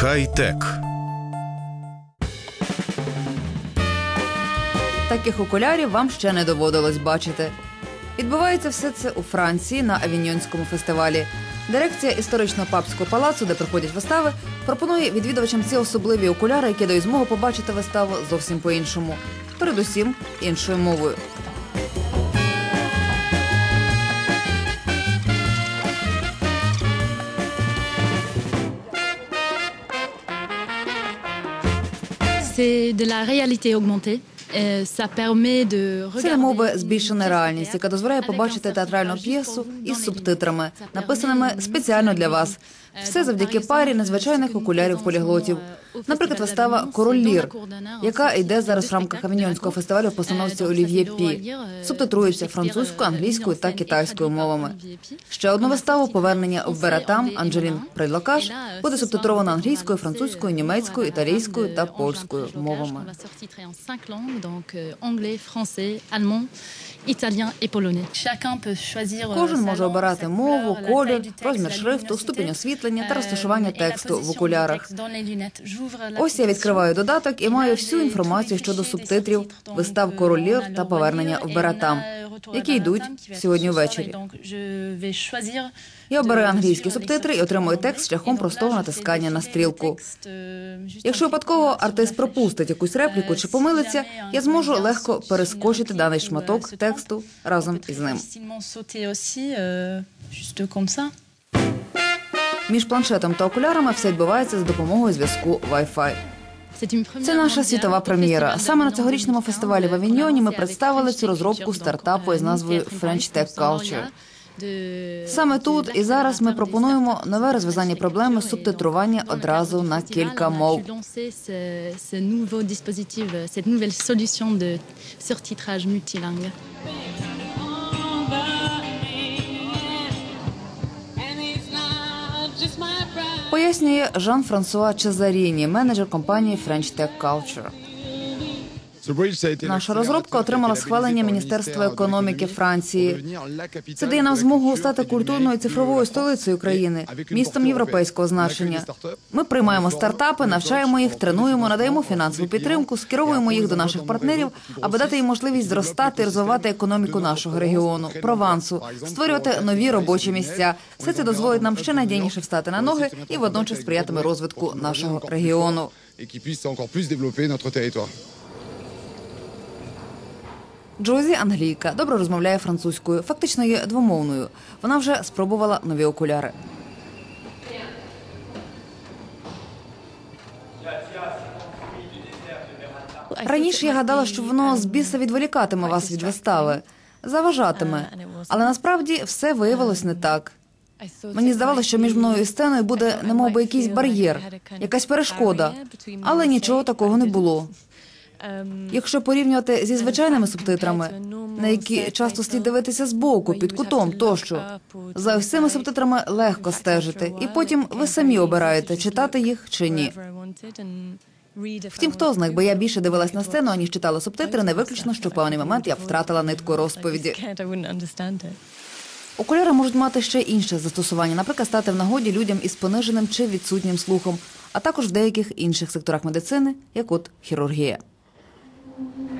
Хай-тек. Таких окулярів вам ще не доводилось бачити. Відбувається все це у Франції на Авіньйонському фестивалі. Дирекція історично папського палацу, де проходять вистави, пропонує відвідувачам ці особливі окуляри, які дають змогу побачити виставу зовсім по-іншому, передусім іншою мовою. C'est de la réalité augmentée. Euh, Це мова збільшена реальність, яка дозволяє побачити театральну п'єсу із субтитрами, написаними спеціально для вас. Euh, Все завдяки парі незвичайних окулярів поліглотів. Euh, Наприклад, вистава Король Лір, яка йде зараз в рамках la фестивалю в постановці Euh, Олів'є Пі. euh, Субтитрується французькою, euh, англійською та китайською мовами. Ще одну виставу повернення в Бератам Анджелін euh, буде va англійською, французькою, euh, німецькою, італійською та польською мовами. euh, euh, Кожен може обирати мову, колір, розмір шрифту, ступінь освітлення та euh, розташування тексту в окулярах. Ось я відкриваю додаток і маю всю інформацію щодо субтитрів вистав a та повернення в Бератам, які йдуть сьогодні ввечері. Я обираю англійські субтитри і отримую текст шляхом простого натискання на стрілку. Якщо випадково артист пропустить якусь репліку чи помилиться, я зможу легко перескочити даний шматок тексту разом із ним. Між планшетом та окулярами все відбувається за допомогою зв'язку Wi-Fi. Це наша світова прем'єра. Саме на цьогорічному фестивалі в Авіньйоні ми представили цю розробку стартапу із назвою French Tech Culture. Саме тут і зараз ми пропонуємо нове розв'язання проблеми субтитрування одразу на кілька мов. Ce nouveau dispositif, cette nouvelle solution. Пояснює Жан-Франсуа Чезаріні, менеджер компанії French Tech Culture. Наша розробка отримала схвалення Міністерства економіки Франції. Це дає нам змогу стати культурною цифровою столицею країни, містом європейського значення. Ми приймаємо стартапи, навчаємо їх, тренуємо, надаємо фінансову підтримку, скеровуємо їх до наших партнерів, аби дати їм можливість зростати і розвивати економіку нашого регіону, провансу, створювати нові робочі місця. Все це дозволить нам ще надійніше встати на ноги і водночас сприятиме розвитку нашого регіону. Джозі англійка, добре розмовляє французькою, фактично є двомовною. Вона вже спробувала нові окуляри. Раніше я гадала, що воно з біса відволікатиме вас від вистави, заважатиме. Але насправді все виявилось не так. Мені здавалося, що між мною і сценою буде немов би якийсь бар'єр, якась перешкода, але нічого такого не було. Якщо порівнювати зі звичайними субтитрами, на які часто слід дивитися збоку, під кутом тощо, за цими субтитрами легко стежити, і потім ви самі обираєте, читати їх чи ні. Втім, хто знає, бо я більше дивилась на сцену, аніж читала субтитри, не виключно, що в певний момент я б втратила нитку розповіді. Окуляри можуть мати ще інше застосування, наприклад, стати в нагоді людям із пониженим чи відсутнім слухом, а також в деяких інших секторах медицини, як от хірургія. Mm-hmm.